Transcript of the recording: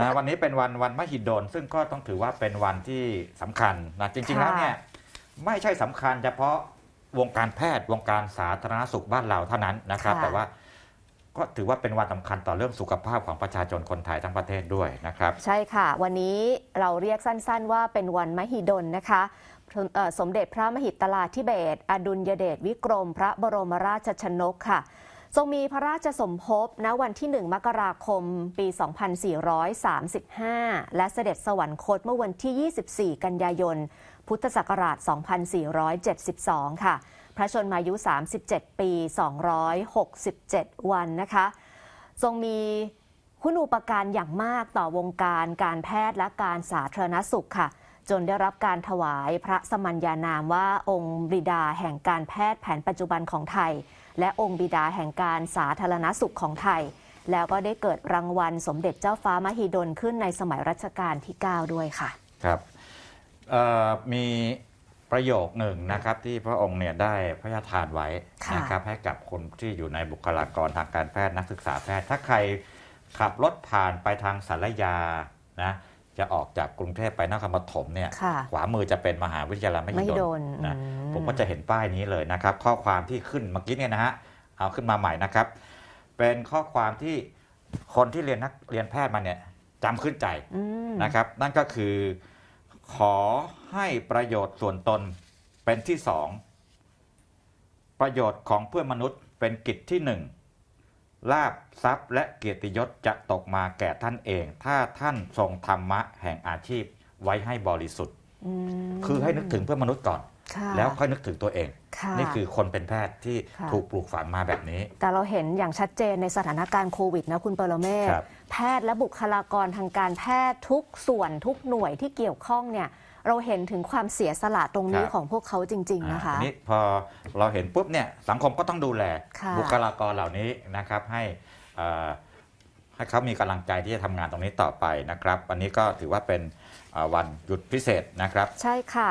นะวันนี้เป็นวันวันมหิดล ซึ่งก็ต้องถือว่าเป็นวันที่สำคัญนะจริง ๆ แล้วเนี่ยไม่ใช่สำคัญเฉพาะวงการแพทย์วงการสาธารณสุขบ้านเราเท่านั้นนะครับค่ะแต่ว่าก็ถือว่าเป็นวันสำคัญต่อเรื่องสุขภาพของประชาชนคนไทยทั้งประเทศด้วยนะครับ ใช่ค่ะ วันนี้เราเรียกสั้น ๆ ว่าเป็นวันมหิดลนะคะเอ่อสมเด็จพระมหิตลาธิเบศรอดุลยเดชวิกรม พระบรมราชชนกค่ะ ทรงมีพระราชสมภพณวันที่ 1 มกราคม ปี 2435 และเสด็จสวรรคตเมื่อวันที่ 24 กันยายน พุทธศักราช 2472 ค่ะ พระชนมายุ 37 ปี 267 วันนะคะ ทรงมีคุณูปการอย่างมากต่อวงการการแพทย์และการสาธารณสุขค่ะ จนได้รับการถวายพระสมัญญานามว่าองค์บิดาแห่งการแพทย์แผนปัจจุบันของไทย และองค์บิดาแห่งการสาธารณสุขของไทย แล้วก็ได้เกิดรางวัลสมเด็จเจ้าฟ้ามหิดลขึ้นในสมัยรัชกาลที่ 9 ด้วยค่ะ ครับเอ่อมีประโยคหนึ่งนะครับที่พระองค์เนี่ยได้พระราชทานไว้ค่ะนะครับให้กับคนที่อยู่ในบุคลากรทางการแพทย์นักศึกษาแพทย์ ถ้าใครขับรถผ่านไปทางสารยานะ จะออกจากกรุงเทพไปนครปฐมเนี่ยค่ะขวามือจะเป็นมหาวิทยาลัยมมหิหิดดลลนะอืผมก็จะเห็นป้ายนี้เลยนะครับ ข้อความที่ขึ้นเมื่อกี้เนี่ยนะฮะเอาขึ้นมาใหม่นะครับ เป็นข้อความที่คนที่เรียนนักเรียนแพทย์มาเนี่ยจำขึ้นใจอืมนะครับ นั่นก็คือขอให้ประโยชน์ส่วนตนเป็นที่สองประโยชน์ของเพื่อนมนุษย์เป็นกิจที่หนึ่ง ลาบทรัพย์และเกียรติยศจะตกมาแก่ท่านเอง ถ้าท่านทรงธรรมะแห่งอาชีพไว้ให้บริสุทธิ์อืมคือให้นึกถึงเพื่อนมนุษย์ก่อนค่ะ แล้วค่อยนึกถึงตัวเองค่ะนี่คือคนเป็นแพทย์ที่ค่ะถูกปลูกฝังมาแบบนี้ แต่เราเห็นอย่างชัดเจนในสถานการณ์โควิดนะคุณปรเมศครับแพทย์และบุคลากรทางการแพทย์ทุกส่วนทุกหน่วยที่เกี่ยวข้องเนี่ยเราเห็นถึงความเสียสละตรงนี้ครับของพวกเขาจริง ๆ นะคะอ่าทีนี้พอเราเห็นปุ๊บเนี่ยสังคมก็ต้องดูแลค่ะบุคลากรเหล่านี้นะครับให้เอ่อให้เขามีกำลังใจที่จะทำงานตรงนี้ต่อไปนะครับ วันนี้ก็ถือว่าเป็นเอ่อวันหยุดพิเศษนะครับ ใช่ค่ะ